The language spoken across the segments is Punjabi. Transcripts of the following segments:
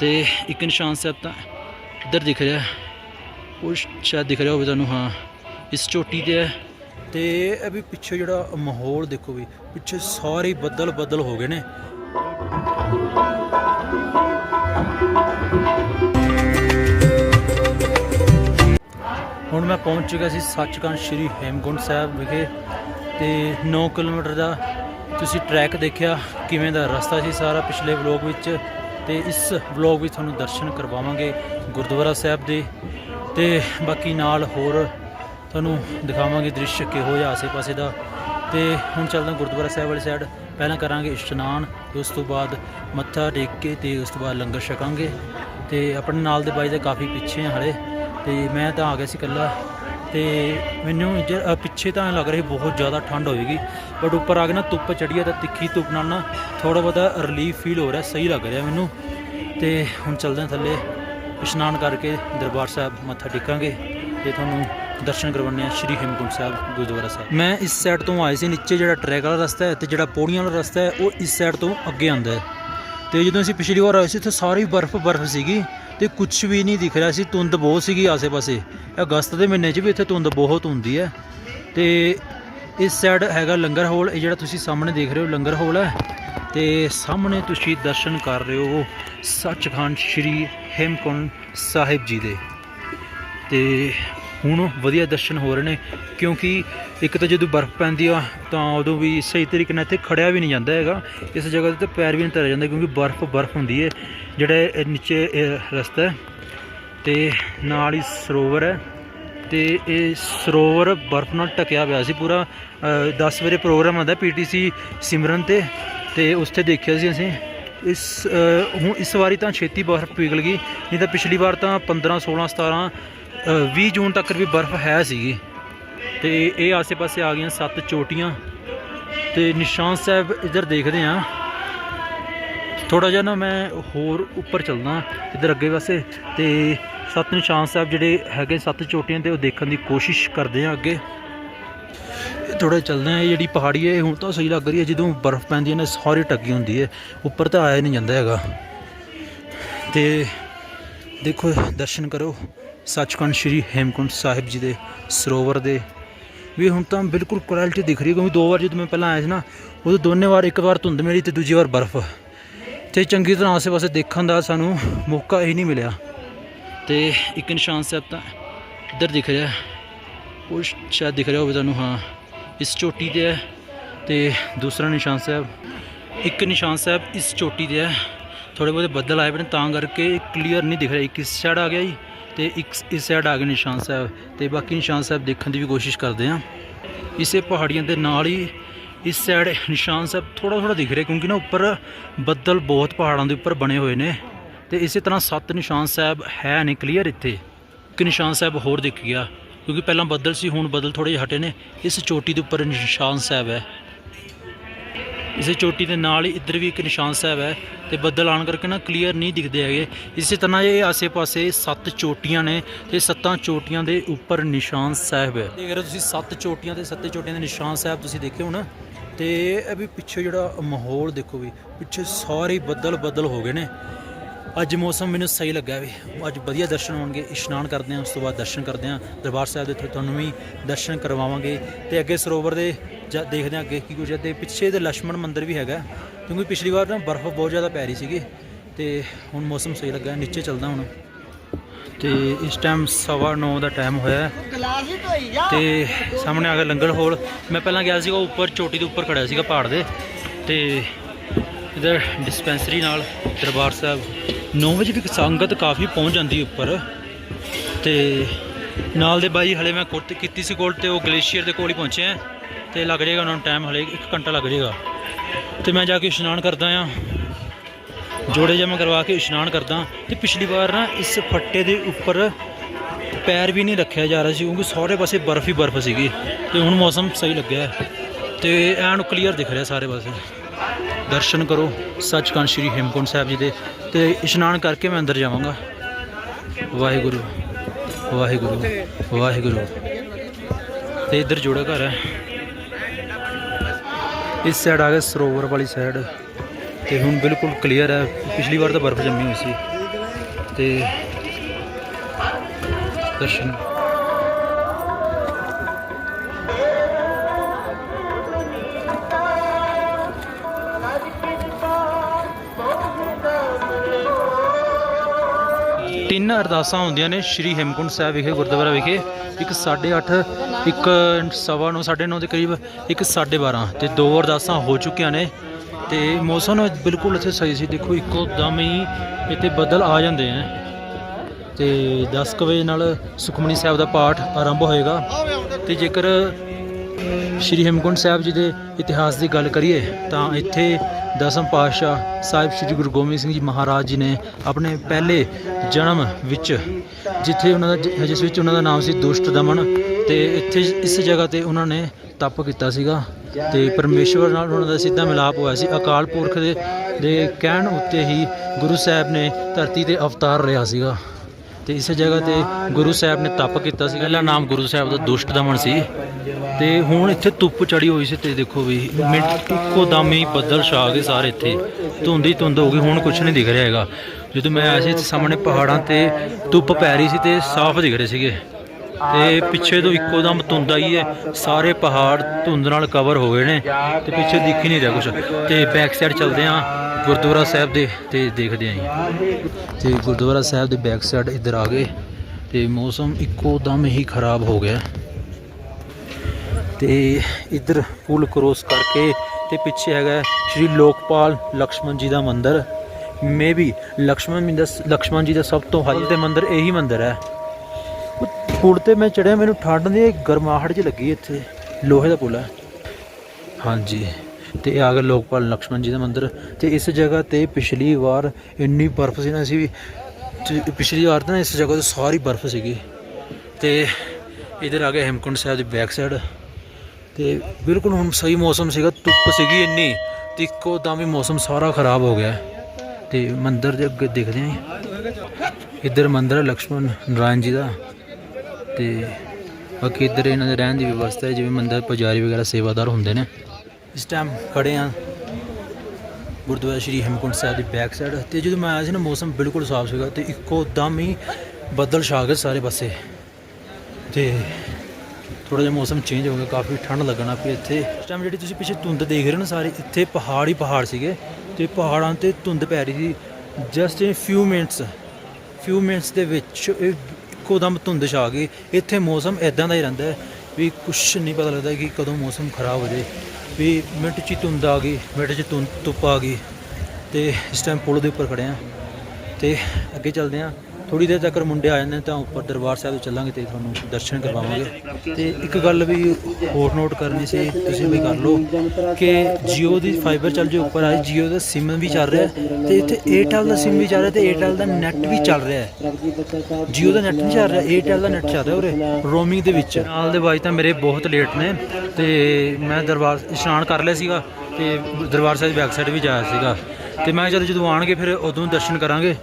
ਤੇ ਇੱਕ ਨਿਸ਼ਾਨ ਸਾਹਿਬ ਤਾਂ ਇੱਧਰ ਦਿਖ ਰਿਹਾ। ਉਹ ਸ਼ਾਇਦ ਦਿਖ ਰਿਹਾ ਹੋਵੇ ਤੁਹਾਨੂੰ, ਹਾਂ। ਇਸ ਚੋਟੀ ਤੇ ਹੈ। ਤੇ ਇਹ ਵੀ ਪਿੱਛੇ ਜਿਹੜਾ ਮਾਹੌਲ ਦੇਖੋ ਵੀ, ਪਿੱਛੇ ਸਾਰੇ ਬੱਦਲ ਬੱਦਲ ਹੋ ਗਏ ਨੇ। ਹੁਣ ਮੈਂ ਪਹੁੰਚ ਚੁੱਕਾ ਸੀ ਸੱਚਖੰਡ ਸ੍ਰੀ ਹੇਮਕੁੰਟ ਸਾਹਿਬ ਵਿਖੇ ਤੇ 9 ਕਿਲੋਮੀਟਰ ਦਾ ਤੁਸੀਂ ਟਰੈਕ ਦੇਖਿਆ ਕਿਵੇਂ ਦਾ ਰਸਤਾ ਸੀ ਸਾਰਾ ਪਿਛਲੇ ਵਲੌਗ ਵਿੱਚ। ਤੇ ਇਸ ਵਲੌਗ ਵਿੱਚ ਤੁਹਾਨੂੰ ਦਰਸ਼ਨ ਕਰਵਾਵਾਂਗੇ ਗੁਰਦੁਆਰਾ ਸਾਹਿਬ ਦੇ ਤੇ ਬਾਕੀ ਨਾਲ ਹੋਰ ਤੁਹਾਨੂੰ ਦਿਖਾਵਾਂਗੇ ਦ੍ਰਿਸ਼ ਕਿਹੋ ਜਿਹਾ ਆਸੇ-ਪਾਸੇ ਦਾ। ਤੇ ਹੁਣ ਚੱਲਦਾ ਗੁਰਦੁਆਰਾ ਸਾਹਿਬ ਵਾਲੀ ਸਾਈਡ ਪਹਿਲਾਂ ਕਰਾਂਗੇ ਇਸ਼ਨਾਨ, ਤੇ ਉਸ ਤੋਂ ਬਾਅਦ ਮੱਥਾ ਟੇਕ ਕੇ ਤੇ ਉਸ ਤੋਂ ਬਾਅਦ ਲੰਗਰ ਛਕਾਂਗੇ। ਤੇ ਆਪਣੇ ਨਾਲ ਦੇ ਬਾਈ ਦੇ ਕਾਫੀ ਪਿੱਛੇ ਆ ਹਲੇ। ਤੇ ਮੈਂ ਤਾਂ ਆ ਗਿਆ ਸੀ ਇਕੱਲਾ। ਤੇ ਮੈਨੂੰ ਜ- ਅ, ਪਿੱਛੇ ਤਾਂ ਐਂ ਲੱਗ ਰਿਹਾ ਸੀ ਬਹੁਤ ਜ਼ਿਆਦਾ ਠੰਡ ਹੋਏਗੀ ਬਟ ਉੱਪਰ ਆ ਕੇ ਨਾ ਧੁੱਪ ਚੜੀ ਆ ਤਾਂ ਤਿੱਖੀ ਧੁੱਪ ਨਾਲ ਨਾ ਥੋੜਾ ਬਹੁਤਾ ਰਿਲੀਫ ਫੀਲ ਹੋ ਰਿਹਾ ਸਹੀ ਲੱਗ ਰਿਹਾ ਮੈਨੂੰ। ਤੇ ਹੁਣ ਚੱਲਦੇ ਹਾਂ ਥੱਲੇ ਇਸ਼ਨਾਨ ਕਰਕੇ ਦਰਬਾਰ ਸਾਹਿਬ ਮੱਥਾ ਟੇਕਾਂਗੇ ਤੇ ਤੁਹਾਨੂੰ ਦਰਸ਼ਨ ਕਰਵਾਉਂਦੇ ਹਾਂ ਸ਼੍ਰੀ ਹੇਮਕੁੰਟ ਸਾਹਿਬ ਗੁਰਦੁਆਰਾ ਸਾਹਿਬ। ਮੈਂ ਇਸ ਸਾਈਡ ਤੋਂ ਆਏ ਸੀ ਨੀਚੇ ਜਿਹੜਾ ਟਰੈਕ ਵਾਲਾ ਰਸਤਾ ਹੈ ਤੇ ਜਿਹੜਾ ਪੌੜੀਆਂ ਵਾਲਾ ਰਸਤਾ ਹੈ ਉਹ ਇਸ ਸਾਈਡ ਤੋਂ ਅੱਗੇ ਆਉਂਦਾ ਹੈ। ਤੇ ਜਦੋਂ ਅਸੀਂ ਪਿਛਲੀ ਵਾਰ ਆਏ ਸੀ ਉੱਥੇ ਸਾਰੀ ਬਰਫ਼ ਬਰਫ਼ ਸੀਗੀ। ਤੇ ਕੁਝ ਵੀ ਨਹੀਂ ਦਿਖ ਰਿਹਾ ਸੀ, ਧੁੰਦ ਬਹੁਤ ਸੀਗੀ ਆਸੇ-ਪਾਸੇ। ਅਗਸਤ ਦੇ ਮਹੀਨੇ 'ਚ ਵੀ ਇੱਥੇ ਧੁੰਦ ਬਹੁਤ ਹੁੰਦੀ ਹੈ। ਤੇ ਇਸ ਸਾਈਡ ਹੈਗਾ ਲੰਗਰ ਹਾਲ, ਇਹ ਜਿਹੜਾ ਤੁਸੀਂ ਸਾਹਮਣੇ ਦੇਖ ਰਹੇ ਹੋ, ਲੰਗਰ ਹਾਲ ਹੈ। ਤੇ ਸਾਹਮਣੇ ਤੁਸੀਂ ਦਰਸ਼ਨ ਕਰ ਰਹੇ ਹੋ ਸੱਚਖੰਡ ਸ੍ਰੀ ਹੇਮਕੁੰਡ ਸਾਹਿਬ ਜੀ ਦੇ। ਤੇ ਹੁਣ ਵਧੀਆ ਦਰਸ਼ਨ ਹੋ ਰਹੇ ਨੇ, ਕਿਉਂਕਿ ਇੱਕ ਤਾਂ ਜਦੋਂ ਬਰਫ਼ ਪੈਂਦੀ ਆ, ਤਾਂ ਉਦੋਂ ਵੀ ਸਹੀ ਤਰੀਕੇ ਨਾਲ ਇੱਥੇ ਖੜਿਆ ਵੀ ਨਹੀਂ ਜਾਂਦਾ ਹੈਗਾ। ਇਸ ਜਗ੍ਹਾ ਤੇ ਤਾਂ ਪੈਰ ਵੀ ਨਹੀਂ ਧਰਿਆ ਜਾਂਦਾ, ਕਿਉਂਕਿ ਬਰਫ਼ ਬਰਫ਼ ਹੁੰਦੀ ਹੈ ਜਿਹੜਾ ਨੀਚੇ ਰਸਤਾ ਹੈ, ਤੇ ਨਾਲ ਹੀ ਸਰੋਵਰ ਹੈ, ਤੇ ਇਹ ਸਰੋਵਰ ਬਰਫ਼ ਨਾਲ ਢਕਿਆ ਹੋਇਆ ਸੀ ਪੂਰਾ। 10 ਵਜੇ ਪ੍ਰੋਗਰਾਮ ਆਉਂਦਾ ਪੀਟੀਸੀ ਸਿਮਰਨ ਤੇ ਤੇ ਉਸ ਤੇ ਦੇਖਿਆ ਸੀ ਅਸੀਂ। ਇਸ ਹੁਣ ਇਸ ਵਾਰੀ ਤਾਂ ਛੇਤੀ ਬਰਫ਼ ਪਿਘਲ ਗਈ, ਨਹੀਂ ਤਾਂ ਪਿਛਲੀ ਵਾਰ ਤਾਂ 15 16 17 20 ਜੂਨ ਤੱਕ ਵੀ ਬਰਫ਼ ਹੈ ਸੀਗੀ। ਤੇ ਇਹ ਆਸੇ-ਪਾਸੇ ਆ ਗਈਆਂ ਸੱਤ ਚੋਟੀਆਂ। ਤੇ ਨਿਸ਼ਾਨ ਸਾਹਿਬ ਇੱਧਰ ਦੇਖਦੇ ਆ ਥੋੜਾ ਜਿਹਾ ਨਾ ਮੈਂ ਹੋਰ ਉੱਪਰ ਚੱਲਦਾ, ਇੱਧਰ ਅੱਗੇ ਪਾਸੇ। ਤੇ ਸੱਤ ਨਿਸ਼ਾਨ ਸਾਹਿਬ ਜਿਹੜੇ ਹੈਗੇ ਸੱਤ ਚੋਟੀਆਂ ਤੇ ਉਹ ਦੇਖਣ ਦੀ ਕੋਸ਼ਿਸ਼ ਕਰਦੇ ਆ ਅੱਗੇ। ਥੋੜਾ ਚੱਲਦੇ ਆ ਇਹ ਜਿਹੜੀ ਪਹਾੜੀ ਹੈ, ਇਹ ਹੁਣ ਤਾਂ ਸਹੀ ਲੱਗ ਰਹੀ ਹੈ, ਜਦੋਂ ਬਰਫ਼ ਪੈਂਦੀ ਹੈ ਨਾ ਸਾਰੀ ਟੱਗੀ ਹੁੰਦੀ ਹੈ। ਉੱਪਰ ਤਾਂ ਆਇਆ ਨਹੀਂ ਜਾਂਦਾ ਹੈਗਾ। ਤੇ ਦੇਖੋ, ਦਰਸ਼ਨ ਕਰੋ। ਸੱਚਖੰਡ ਸ੍ਰੀ ਹੇਮਕੁੰਟ ਸਾਹਿਬ ਜੀ ਦੇ ਸਰੋਵਰ ਦੇ। ਵੀ ਹੁਣ ਤਾਂ ਬਿਲਕੁਲ ਕੁਆਲਿਟੀ ਦਿਖ ਰਹੀ ਕਿਉਂਕਿ ਦੋ ਵਾਰ ਜਦੋਂ ਮੈਂ ਪਹਿਲਾਂ ਆਇਆ ਸੀ ਨਾ, ਉਦੋਂ ਦੋਨੇ ਵਾਰ ਇੱਕ ਵਾਰ ਧੁੰਦ ਮੇਰੀ ਤੇ ਦੂਜੀ ਵਾਰ ਬਰਫ਼। ਤੇ ਚੰਗੀ ਤਰ੍ਹਾਂ ਆਸੇ-ਪਾਸੇ ਦੇਖਣ ਦਾ ਸਾਨੂੰ ਮੌਕਾ ਹੀ ਨਹੀਂ ਮਿਲਿਆ। ਤੇ ਇੱਕ ਨਿਸ਼ਾਨ ਸਾਹਿਬ ਤਾਂ ਇੱਧਰ ਦਿਖ ਰਿਹਾ। ਉਹ ਸ਼ਾਇਦ ਦਿਖ ਰਿਹਾ ਹੋਵੇ ਤੁਹਾਨੂੰ, ਹਾਂ। ਇਸ ਚੋਟੀ ਤੇ ਹੈ ਤੇ ਦੂਸਰਾ ਨਿਸ਼ਾਨ ਸਾਹਿਬ। ਇੱਕ ਨਿਸ਼ਾਨ ਸਾਹਿਬ ਇਸ ਚੋਟੀ ਤੇ ਹੈ। ਥੋੜੇ ਬਹੁਤੇ ਬੱਦਲ ਆਏ ਪਏ ਨੇ, ਤਾਂ ਕਰਕੇ ਕਲੀਅਰ ਨਹੀਂ ਦਿਖ ਰਿਹਾ। ਇੱਕ ਸਾਈਡ ਆ ਗਿਆ ਜੀ। ਤੇ ਇੱਕ ਇਸ ਸਾਈਡ ਆ ਗਏ ਨਿਸ਼ਾਨ ਸਾਹਿਬ ਤੇ ਬਾਕੀ ਨਿਸ਼ਾਨ ਸਾਹਿਬ ਦੇਖਣ ਦੀ ਵੀ ਕੋਸ਼ਿਸ਼ ਕਰਦੇ ਹਾਂ। ਇਸੇ ਪਹਾੜੀਆਂ ਦੇ ਨਾਲ ਹੀ ਇਸ ਸਾਈਡ ਨਿਸ਼ਾਨ ਸਾਹਿਬ ਥੋੜਾ ਥੋੜਾ ਦਿਖ ਰਿਹਾ ਕਿਉਂਕਿ ਨਾ ਉੱਪਰ ਬੱਦਲ ਬਹੁਤ ਪਹਾੜਾਂ ਦੇ ਉੱਪਰ ਬਣੇ ਹੋਏ ਨੇ ਤੇ ਇਸੇ ਤਰ੍ਹਾਂ ਸੱਤ ਨਿਸ਼ਾਨ ਸਾਹਿਬ ਹੈ ਨੇ ਕਲੀਅਰ ਇੱਥੇ। ਇੱਕ ਨਿਸ਼ਾਨ ਸਾਹਿਬ ਹੋਰ ਦਿਖ ਗਿਆ ਕਿਉਂਕਿ ਪਹਿਲਾਂ ਬੱਦਲ ਸੀ, ਹੁਣ ਬੱਦਲ ਥੋੜੇ ਜਿਹੇ ਹਟੇ ਨੇ। ਇਸ ਚੋਟੀ ਦੇ ਉੱਪਰ ਨਿਸ਼ਾਨ ਸਾਹਿਬ ਹੈ। ਇਸੇ ਚੋਟੀ ਦੇ ਨਾਲ ਹੀ ਇੱਧਰ ਵੀ ਇੱਕ ਨਿਸ਼ਾਨ ਸਾਹਿਬ ਹੈ ਤੇ ਬੱਦਲ ਆਣ ਕਰਕੇ ਨਾ ਕਲੀਅਰ ਨਹੀਂ ਦਿਖਦੇ ਹੈਗੇ। ਇਸੇ ਤਰ੍ਹਾਂ ਇਹ ਆਸੇ-ਪਾਸੇ ਸੱਤ ਚੋਟੀਆਂ ਨੇ ਤੇ ਸੱਤਾਂ ਚੋਟੀਆਂ ਦੇ ਉੱਪਰ ਨਿਸ਼ਾਨ ਸਾਹਿਬ ਹੈ। ਦੇਖ ਰਹੇ ਤੁਸੀਂ ਸੱਤ ਚੋਟੀਆਂ ਤੇ ਸੱਤੇ ਚੋਟੀਆਂ ਦੇ ਨਿਸ਼ਾਨ ਸਾਹਿਬ ਤੁਸੀਂ ਦੇਖਿਓ ਨਾ ਤੇ ਇਹ ਵੀ ਪਿੱਛੇ ਜਿਹੜਾ ਮਾਹੌਲ ਦੇਖੋ ਵੀ, ਪਿੱਛੇ ਸਾਰੇ ਬੱਦਲ ਬੱਦਲ ਹੋ ਗਏ ਨੇ। ਅੱਜ ਮੌਸਮ ਮੈਨੂੰ ਸਹੀ ਲੱਗਾ ਵੀ, ਅੱਜ ਵਧੀਆ ਦਰਸ਼ਨ ਹੋਣਗੇ, ਇਸ਼ਨਾਨ ਕਰਦੇ ਹਾਂ, ਉਸ ਤੋਂ ਬਾਅਦ ਦਰਸ਼ਨ ਕਰਦੇ ਹਾਂ। ਦਰਬਾਰ ਸਾਹਿਬ ਦੇ ਤੁਹਾਨੂੰ ਵੀ ਦਰਸ਼ਨ ਕਰਵਾਵਾਂਗੇ। ਤੇ ਅੱਗੇ ਸਰੋਵਰ ਦੇ ਜਾਂ ਦੇਖਦੇ ਹਾਂ ਅੱਗੇ ਕੀ ਕੁਝ ਹੈ। ਤੇ ਪਿੱਛੇ ਤੇ ਲక్ష్ਮਣ ਮੰਦਰ ਵੀ ਹੈਗਾ, ਕਿਉਂਕਿ ਪਿਛਲੀ ਵਾਰ ਨਾ ਬਰਫ਼ ਬਹੁਤ ਜ਼ਿਆਦਾ ਪੈ ਰਹੀ ਸੀਗੀ ਤੇ ਹੁਣ ਮੌਸਮ ਸਹੀ ਲੱਗਾ, ਨੀਚੇ ਚੱਲਦਾ ਹੁਣ। ਤੇ ਇਸ ਟਾਈਮ ਸਵਾ 9:30 ਦਾ ਟਾਈਮ ਹੋਇਆ ਤੇ ਸਾਹਮਣੇ ਆ ਗਿਆ ਲੰਗਰ ਹੋਲ। ਮੈਂ ਪਹਿਲਾਂ ਗਿਆ ਸੀਗਾ ਉੱਪਰ, ਚੋਟੀ ਦੇ ਉੱਪਰ ਖੜਿਆ ਸੀਗਾ ਪਹਾੜ ਦੇ। ਤੇ ਇਧਰ ਡਿਸਪੈਂਸਰੀ ਨਾਲ ਦਰਬਾਰ ਸਾਹਿਬ। 9 ਵਜੇ ਵੀ ਸੰਗਤ ਕਾਫੀ ਪਹੁੰਚ ਜਾਂਦੀ ਉੱਪਰ। ਤੇ ਨਾਲ ਦੇ ਬਾਈ ਹਲੇ ਮੈਂ ਕੀਤੀ ਸੀ ਕੋਲ ਤੇ ਉਹ ਗਲੇਸ਼ੀਅਰ ਦੇ ਕੋਲ ਹੀ ਪਹੁੰਚੇ ਆ ਤੇ ਲੱਗ ਜਾਏਗਾ, ਉਹਨਾਂ ਨੂੰ ਟਾਈਮ ਹਲੇ 1 ਘੰਟਾ ਲੱਗ ਜਾਏਗਾ। ਤੇ ਮੈਂ ਜਾ ਕੇ ਇਸ਼ਨਾਨ ਕਰਦਾ ਆ ਜੋੜੇ ਜਮਾ ਕਰਵਾ ਕੇ ਇਸ਼ਨਾਨ ਕਰਦਾ ਤੇ ਪਿਛਲੀ ਵਾਰ ਨਾ ਇਸ ਫੱਟੇ ਦੇ ਉੱਪਰ ਪੈਰ ਵੀ ਨਹੀਂ ਰੱਖਿਆ ਜਾ ਰਿਹਾ ਸੀ, ਕਿਉਂਕਿ ਸਾਰੇ ਪਾਸੇ ਬਰਫ਼ ਹੀ ਬਰਫ਼ ਸੀਗੀ। ਤੇ ਹੁਣ ਮੌਸਮ ਸਹੀ ਲੱਗਿਆ ਹੈ। ਤੇ ਐਨ ਕਲੀਅਰ ਦਿਖ ਰਿਹਾ ਸਾਰੇ ਪਾਸੇ। ਦਰਸ਼ਨ ਕਰੋ, ਸੱਚਖੰਡ ਸ੍ਰੀ ਹੇਮਕੁੰਟ ਸਾਹਿਬ ਜੀ ਦੇ। ਤੇ ਇਸ਼ਨਾਨ ਕਰਕੇ ਮੈਂ ਅੰਦਰ ਜਾਵਾਂਗਾ। ਵਾਹਿਗੁਰੂ ਵਾਹਿਗੁਰੂ ਵਾਹਿਗੁਰੂ। ਤੇ ਇੱਧਰ ਜੋੜਾ ਘਰ ਹੈ। ਇਸ ਸਾਈਡ ਆ ਗਿਆ ਸਰੋਵਰ ਵਾਲੀ ਸਾਈਡ ਤੇ ਹੁਣ ਬਿਲਕੁਲ ਕਲੀਅਰ ਹੈ। ਪਿਛਲੀ ਵਾਰ ਤਾਂ ਬਰਫ਼ ਜੰਮੀ ਹੋਈ ਸੀ। ਤੇ ਦਰਸ਼ਨ ਤਿੰਨ ਅਰਦਾਸਾਂ ਹੁੰਦੀਆਂ ਨੇ ਸ਼੍ਰੀ ਹੇਮਕੁੰਟ ਸਾਹਿਬ ਵਿਖੇ ਗੁਰਦੁਆਰਾ ਵਿਖੇ। ਇੱਕ 8:30 ਇੱਕ ਸਵਾ ਨੌ, ਸਾਢੇ ਨੌ ਦੇ ਕਰੀਬ ਇੱਕ 12:30 ਤੇ ਦੋ ਅਰਦਾਸਾਂ ਹੋ ਚੁੱਕੀਆਂ ਨੇ। ਤੇ ਮੌਸਮ ਬਿਲਕੁਲ ਇੱਥੇ ਸਹੀ ਸੀ। ਦੇਖੋ ਇੱਕੋ ਦਮ ਹੀ ਇੱਥੇ ਬੱਦਲ ਆ ਜਾਂਦੇ ਆ। ਤੇ 10 ਕੁ ਵਜੇ ਨਾਲ ਸੁਖਮਨੀ ਸਾਹਿਬ ਦਾ ਪਾਠ ਆਰੰਭ ਹੋਏਗਾ। ਤੇ ਜੇਕਰ ਸ਼੍ਰੀ ਹੇਮਕੁੰਟ ਸਾਹਿਬ ਜੀ ਦੇ ਇਤਿਹਾਸ ਦੀ ਗੱਲ ਕਰੀਏ ਤਾਂ ਇੱਥੇ ਦਸਮ ਪਾਤਸ਼ਾਹ ਸਾਹਿਬ ਸ਼੍ਰੀ ਗੁਰੂ ਗੋਬਿੰਦ ਸਿੰਘ ਜੀ ਮਹਾਰਾਜ ਜੀ ਨੇ ਆਪਣੇ ਪਹਿਲੇ ਜਨਮ ਵਿੱਚ ਜਿੱਥੇ ਉਹਨਾਂ ਦਾ ਜਿਸ ਵਿੱਚ ਉਹਨਾਂ ਦਾ ਨਾਮ ਸੀ ਦੁਸ਼ਟ ਦਮਨ ਤੇ ਇੱਥੇ ਇਸ ਜਗ੍ਹਾ ਤੇ ਉਹਨਾਂ ਨੇ ਤਪ ਕੀਤਾ ਸੀਗਾ ਤੇ ਪਰਮੇਸ਼ਵਰ ਨਾਲ ਉਹਨਾਂ ਦਾ ਸਿੱਧਾ ਮਿਲਾਪ ਹੋਇਆ ਸੀ। ਅਕਾਲ ਪੁਰਖ ਦੇ ਦੇ ਕਹਿਣ ਉੱਤੇ ਹੀ ਗੁਰੂ ਸਾਹਿਬ ਨੇ ਧਰਤੀ ਤੇ ਅਵਤਾਰ ਲਿਆ ਸੀਗਾ। ਤੇ ਇਸ ਜਗ੍ਹਾ ਤੇ ਗੁਰੂ ਸਾਹਿਬ ਨੇ ਤਪ ਕੀਤਾ ਸੀ। ਪਹਿਲਾ ਨਾਮ ਗੁਰੂ ਸਾਹਿਬ ਦਾ ਦੁਸ਼ਟ ਦਮਨ ਸੀ। ਤੇ ਹੁਣ ਇੱਥੇ ਧੁੱਪ ਚੜੀ ਹੋਈ ਸੀ ਤੇ ਦੇਖੋ ਵੀ ਮਿੰਟ ਇੱਕੋ ਦਮ ਹੀ ਬੱਦਲ ਛਾ ਗਏ ਸਾਰੇ ਇੱਥੇ। ਧੁੰਦ ਹੀ ਧੁੰਦ ਹੋ ਗਈ, ਹੁਣ ਕੁਝ ਨਹੀਂ ਦਿਖ ਰਿਹਾ ਹੈਗਾ। ਜਦੋਂ ਮੈਂ ਆਇਆ ਸੀ ਇੱਥੇ ਸਾਹਮਣੇ ਪਹਾੜਾਂ ਤੇ, ਧੁੱਪ ਪੈ ਰਹੀ ਸੀ ਤੇ ਸਾਫ਼ ਦਿਖ ਰਹੇ ਸੀਗੇ। ਤੇ ਪਿੱਛੇ ਤੋਂ ਇੱਕੋ ਦਮ ਧੁੰਦ ਆਈ ਹੈ ਸਾਰੇ ਪਹਾੜ ਧੁੰਦ ਨਾਲ ਕਵਰ ਹੋ ਗਏ ਨੇ। ਤੇ ਪਿੱਛੇ ਦਿਖ ਹੀ ਨਹੀਂ ਰਿਹਾ ਕੁਝ ਤੇ ਬੈਕ ਸਾਈਡ ਚੱਲਦੇ ਆ। ਗੁਰਦੁਆਰਾ ਸਾਹਿਬ ਦੇ ਤੇ ਦੇਖਦੇ ਆਂ ਜੀ। ਤੇ ਗੁਰਦੁਆਰਾ ਸਾਹਿਬ ਦੇ ਬੈਕ ਸਾਈਡ ਇੱਧਰ ਆ ਗਏ ਤੇ ਮੌਸਮ ਇੱਕੋ ਦਮ ਹੀ ਖਰਾਬ ਹੋ ਗਿਆ। ਤੇ ਇੱਧਰ ਪੁਲ ਕ੍ਰੋਸ ਕਰਕੇ ਤੇ ਪਿੱਛੇ ਹੈਗਾ ਸ਼੍ਰੀ ਲੋਕਪਾਲ ਲਕਸ਼ਮਣ ਜੀ ਦਾ ਮੰਦਿਰ। ਮੇ ਵੀ ਲਕਸ਼ਮਣ ਜੀ ਦਾ ਲਕਸ਼ਮਣ ਜੀ ਦਾ ਸਭ ਤੋਂ ਹਾਈ ਤੇ ਮੰਦਿਰ ਇਹੀ ਮੰਦਿਰ ਹੈ। ਪੁਲ ਤੇ ਮੈਂ ਚੜਿਆ, ਮੈਨੂੰ ਠੰਡ ਦੀ ਗਰਮਾਹਟ ਜਿਹੀ ਲੱਗੀ ਇੱਥੇ। ਲੋਹੇ ਦਾ ਪੁਲ ਹੈ। ਹਾਂਜੀ। ਤੇ ਇਹ ਆ ਗਿਆ ਲੋਕਪਾਲ ਲਕਸ਼ਮਣ ਜੀ ਦਾ ਮੰਦਿਰ ਤੇ ਇਸ ਜਗ੍ਹਾ ਤੇ ਪਿਛਲੀ ਵਾਰ ਇੰਨੀ ਬਰਫ਼ ਸੀ ਨਾ ਅਸੀਂ ਵੀ ਪਿਛਲੀ ਵਾਰ ਤਾਂ ਇਸ ਜਗ੍ਹਾ ਤੇ ਸਾਰੀ ਬਰਫ਼ ਸੀਗੀ। ਤੇ ਇਧਰ ਆ ਗਿਆ ਹੇਮਕੁੰਟ ਸਾਹਿਬ ਦੀ ਬੈਕ ਸਾਈਡ ਤੇ ਬਿਲਕੁਲ ਹੁਣ ਸਹੀ ਮੌਸਮ ਸੀਗਾ, ਧੁੱਪ ਸੀਗੀ ਇੰਨੀ ਤੇ ਇੱਕੋ ਦਮ ਹੀ ਮੌਸਮ ਸਾਰਾ ਖਰਾਬ ਹੋ ਗਿਆ। ਤੇ ਮੰਦਿਰ ਦੇ ਅੱਗੇ ਦੇਖਦੇ ਆਂ ਇੱਧਰ ਮੰਦਿਰ ਹੈ ਲਕਸ਼ਮਣ ਨਾਰਾਇਣ ਜੀ ਦਾ ਤੇ ਬਾਕੀ ਇੱਧਰ ਇਹਨਾਂ ਦੇ ਰਹਿਣ ਦੀ ਵਿਵਸਥਾ ਹੈ, ਜਿਵੇਂ ਮੰਦਿਰ ਪੁਜਾਰੀ ਵਗੈਰਾ ਸੇਵਾਦਾਰ ਹੁੰਦੇ ਨੇ। ਇਸ ਟਾਈਮ ਖੜੇ ਆ ਗੁਰਦੁਆਰਾ ਸ਼੍ਰੀ ਹੇਮਕੁੰਟ ਸਾਹਿਬ ਦੀ ਬੈਕ ਸਾਈਡ ਤੇ ਜਦੋਂ ਮੈਂ ਆਇਆ ਸੀ ਨਾ, ਮੌਸਮ ਬਿਲਕੁਲ ਸਾਫ਼ ਸੀਗਾ ਤੇ ਇੱਕੋ ਦਮ ਹੀ ਬੱਦਲ ਛਾ ਗਏ ਸਾਰੇ ਪਾਸੇ। ਤੇ ਥੋੜਾ ਜਿਹਾ ਮੌਸਮ ਚੇਂਜ ਹੋ ਗਿਆ, ਕਾਫੀ ਠੰਡ ਲੱਗਣਾ ਪਈ ਇੱਥੇ। ਇਸ ਟਾਈਮ ਜਿਹੜੀ ਤੁਸੀਂ ਪਿੱਛੇ ਧੁੰਦ ਦੇਖ ਰਹੇ ਹੋ ਨਾ ਸਾਰੇ, ਇੱਥੇ ਪਹਾੜ ਹੀ ਪਹਾੜ ਸੀਗੇ ਤੇ ਪਹਾੜਾਂ ਤੇ ਧੁੰਦ ਪੈ ਰਹੀ ਸੀ। Just in few minutes few minutes ਦੇ ਵਿੱਚ ਇਹ ਇੱਕੋ ਦਮ ਧੁੰਦ ਛਾ ਗਈ। ਇੱਥੇ ਮੌਸਮ ਇਦਾਂ ਦਾ ਹੀ ਰਹਿੰਦਾ ਵੀ ਕੁਛ ਨਹੀਂ ਪਤਾ ਲੱਗਦਾ ਕਿ ਕਦੋਂ ਮੌਸਮ ਖਰਾਬ ਹੋ ਜਾਏ। ਵੀ ਮਿੰਟ 'ਚ ਹੀ ਧੁੰਦ ਆ ਗਈ, ਮਿੰਟ 'ਚ ਧੁੰਦ, ਧੁੱਪ ਆ ਗਈ ਤੇ ਇਸ ਟਾਈਮ ਪੁਲ ਦੇ ਉੱਪਰ ਖੜੇ ਆ ਤੇ ਅੱਗੇ ਚੱਲਦੇ ਆ ਥੋੜੀ ਦੇਰ ਤੱਕ ਮੁੰਡੇ ਆ ਜਾਂਦੇ ਨੇ, ਤਾਂ ਉੱਪਰ ਦਰਬਾਰ ਸਾਹਿਬ ਚੱਲਾਂਗੇ ਤੇ ਤੁਹਾਨੂੰ ਦਰਸ਼ਨ ਕਰਵਾਵਾਂਗੇ। ਤੇ ਇੱਕ ਗੱਲ ਵੀ ਹੋਰ ਨੋਟ ਕਰਨੀ ਸੀ, ਤੁਸੀਂ ਵੀ ਕਰ ਲਓ ਕਿ Jio ਦੀ ਫਾਈਬਰ ਚੱਲ ਜੇ ਉੱਪਰ ਆਏ Jio ਦਾ SIM ਵੀ ਚੱਲ ਰਿਹਾ ਹੈ ਤੇ ਇੱਥੇ Airtel ਦਾ SIM ਵੀ ਚੱਲ ਰਿਹਾ ਤੇ Airtel ਦਾ ਨੈਟ ਵੀ ਚੱਲ ਰਿਹਾ ਹੈ। Jio ਦਾ ਨੈਟ ਨਹੀਂ ਚੱਲ ਰਿਹਾ, Airtel ਦਾ ਨੈਟ ਚੱਲ ਰਿਹਾ ਉਰੇ ਰੋਮਿੰਗ ਦੇ ਵਿੱਚ। ਨਾਲ ਦੇ ਬਾਈ ਤਾਂ ਮੇਰੇ ਬਹੁਤ ਲੇਟ ਨੇ ਤੇ ਮੈਂ ਦਰਬਾਰ ਇਸ਼ਨਾਨ ਕਰ ਲਿਆ ਸੀਗਾ ਤੇ ਦਰਬਾਰ ਸਾਹਿਬ ਬੈਕ ਸਾਈਡ ਵੀ ਜਾਇਆ ਸੀਗਾ। ਤੇ ਮੈਂ ਕਿਹਾ ਚਲੋ ਜਦੋਂ ਆਣਗੇ ਫਿਰ ਉਦੋਂ ਦਰਸ਼ਨ ਕਰਾਂਗੇ।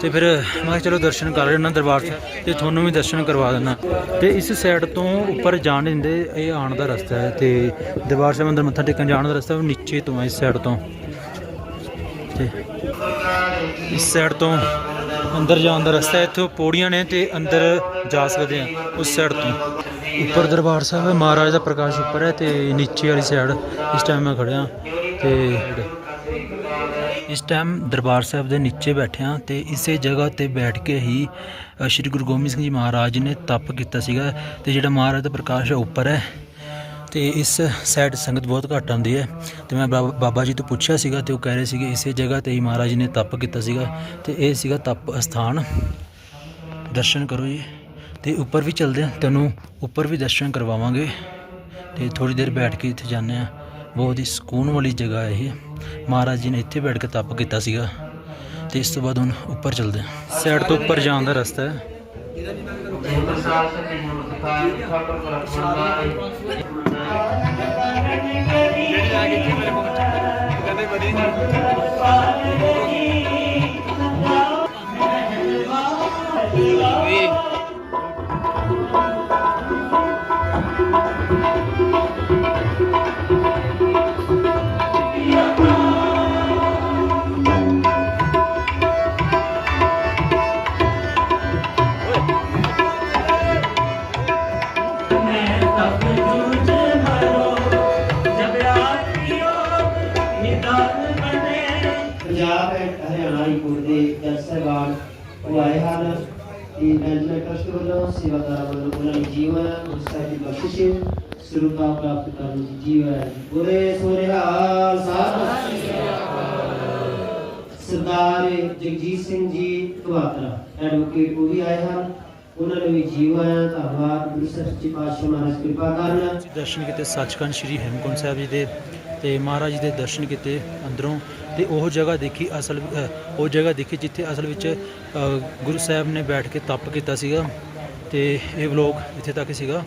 ਤੇ ਫਿਰ ਮੈਂ ਕਿਹਾ ਚਲੋ ਦਰਸ਼ਨ ਕਰ ਲੈਣਾ ਦਰਬਾਰ ਸਾਹਿਬ, ਤੇ ਤੁਹਾਨੂੰ ਵੀ ਦਰਸ਼ਨ ਕਰਵਾ ਦਿੰਦਾ। ਤੇ ਇਸ ਸਾਈਡ ਤੋਂ ਉੱਪਰ ਜਾਣ ਦਿੰਦੇ, ਇਹ ਆਉਣ ਦਾ ਰਸਤਾ ਹੈ ਤੇ ਦਰਬਾਰ ਸਾਹਿਬ ਅੰਦਰ ਮੱਥਾ ਟੇਕਣ ਜਾਣ ਦਾ ਰਸਤਾ ਉਹ ਨੀਚੇ ਤੋਂ ਹੈ ਇਸ ਸਾਈਡ ਤੋਂ। ਤੇ ਇਸ ਸਾਈਡ ਤੋਂ ਅੰਦਰ ਜਾਣ ਦਾ ਰਸਤਾ ਇੱਥੋਂ ਪੌੜੀਆਂ ਨੇ ਤੇ ਅੰਦਰ ਜਾ ਸਕਦੇ ਆ ਉਸ ਸਾਈਡ ਤੋਂ। ਉੱਪਰ ਦਰਬਾਰ ਸਾਹਿਬ ਮਹਾਰਾਜ ਦਾ ਪ੍ਰਕਾਸ਼ ਉੱਪਰ ਹੈ ਤੇ ਨੀਚੇ ਵਾਲੀ ਸਾਈਡ ਇਸ ਟਾਈਮ ਮੈਂ ਖੜਿਆ ਤੇ ਇਸ ਟਾਈਮ ਦਰਬਾਰ ਸਾਹਿਬ ਦੇ ਨੀਚੇ ਬੈਠਿਆ ਤੇ ਇਸੇ ਜਗ੍ਹਾ ਤੇ ਬੈਠ ਕੇ ਹੀ ਸ਼੍ਰੀ ਗੁਰੂ ਗੋਬਿੰਦ ਸਿੰਘ ਜੀ ਮਹਾਰਾਜ ਨੇ ਤਪ ਕੀਤਾ ਸੀਗਾ ਤੇ ਜਿਹੜਾ ਮਹਾਰਾਜ ਦਾ ਪ੍ਰਕਾਸ਼ ਹੈ ਉੱਪਰ ਹੈ ਤੇ ਇਸ ਸਾਈਡ ਸੰਗਤ ਬਹੁਤ ਘੱਟ ਆਉਂਦੀ ਹੈ ਤੇ ਮੈਂ ਬਾਬਾ ਬਾਬਾ ਜੀ ਤੋਂ ਪੁੱਛਿਆ ਸੀਗਾ ਤੇ ਉਹ ਕਹਿ ਰਹੇ ਸੀਗੇ ਇਸੇ ਜਗ੍ਹਾ ਤੇ ਹੀ ਮਹਾਰਾਜ ਜੀ ਨੇ ਤਪ ਕੀਤਾ ਸੀਗਾ ਤੇ ਇਹ ਸੀਗਾ ਤਪ ਅਸਥਾਨ। ਦਰਸ਼ਨ ਕਰੋ ਜੀ ਤੇ ਉੱਪਰ ਵੀ ਚੱਲਦੇ ਆ ਤੈਨੂੰ ਉੱਪਰ ਵੀ ਦਰਸ਼ਨ ਕਰਵਾਵਾਂਗੇ ਤੇ ਥੋੜੀ ਦੇਰ ਬੈਠ ਕੇ ਇੱਥੇ ਜਾਂਦੇ ਆ ਬਹੁਤ ਹੀ ਸਕੂਨ ਵਾਲੀ ਜਗ੍ਹਾ ਹੈ ਇਹ। ਮਹਾਰਾਜ ਜੀ ਨੇ ਇੱਥੇ ਬੈਠ ਕੇ ਤਪ ਕੀਤਾ ਸੀਗਾ ਤੇ ਇਸ ਤੋਂ ਬਾਅਦ ਹੁਣ ਉੱਪਰ ਚੱਲਦੇ ਹਾਂ। ਸਾਈਡ ਤੋਂ ਉੱਪਰ ਜਾਣ ਦਾ ਰਸਤਾ ਹੈ। ਵੀ ਪੰਜਾਬ ਐਂਡ ਹਰਿਆਣਾ ਹਾਈ ਦੇ ਜੱਜ ਸਾਹਿਬਾਨ ਉਹ ਆਏ ਹਨ। ਤੇ ਮੈਨੇਜਮੈਂਟ ਟਰਸਟ ਵੱਲੋਂ, ਸੇਵਾਦਾਰਾਂ ਵੱਲੋਂ ਉਹਨਾਂ ਨੂੰ ਜੀਵਨ ਮੁਸਤਕ ਦੀ ਬਖਸ਼ਿਸ਼ ਸਰੂਪਾ ਪ੍ਰਾਪਤ ਕਰਨ ਦੀ ਜੀਵਨ ਬੁਰੇ ਸੋਨਿਹਾਲ ਸਾਹਿਬ ਸਰਦਾਰ ਜਗਜੀਤ ਸਿੰਘ ਜੀ ਕਵਾਤਰਾ, ਐਡਵੋਕੇਟ ਉਹ ਵੀ ਆਏ ਹਨ। ਉਹਨਾਂ ਨੂੰ ਵੀ ਜੀਵਨ, ਧੰਨਵਾਦ, ਗੁਰੂ ਸੱਚੇ ਪਾਤਸ਼ਾਹ ਮਹਾਰਾਜ ਕਿਰਪਾ ਕਰਨ। ਦਰਸ਼ਨ ਕੀਤੇ ਸੱਚਖੰਡ ਸ੍ਰੀ ਹੇਮਕੁੰਟ ਸਾਹਿਬ ਜੀ ਦੇ ਤੇ ਮਹਾਰਾਜ ਦੇ ਦਰਸ਼ਨ ਕੀਤੇ ਅੰਦਰੋਂ। ਤੇ ਉਹ ਜਗ੍ਹਾ ਦੇਖੀ ਅਸਲ ਉਹ ਜਗ੍ਹਾ ਦੇਖੀ ਜਿੱਥੇ ਅਸਲ ਵਿੱਚ ਗੁਰੂ ਸਾਹਿਬ ਨੇ ਬੈਠ ਕੇ ਤਪ ਕੀਤਾ ਸੀਗਾ ਤੇ ਇਹ ਵਲੋਗ ਇੱਥੇ ਤੱਕ ਸੀਗਾ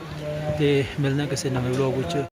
ਤੇ ਮਿਲਣਾ ਕਿਸੇ ਨਵੇਂ ਵਲੋਗ ਵਿੱਚ।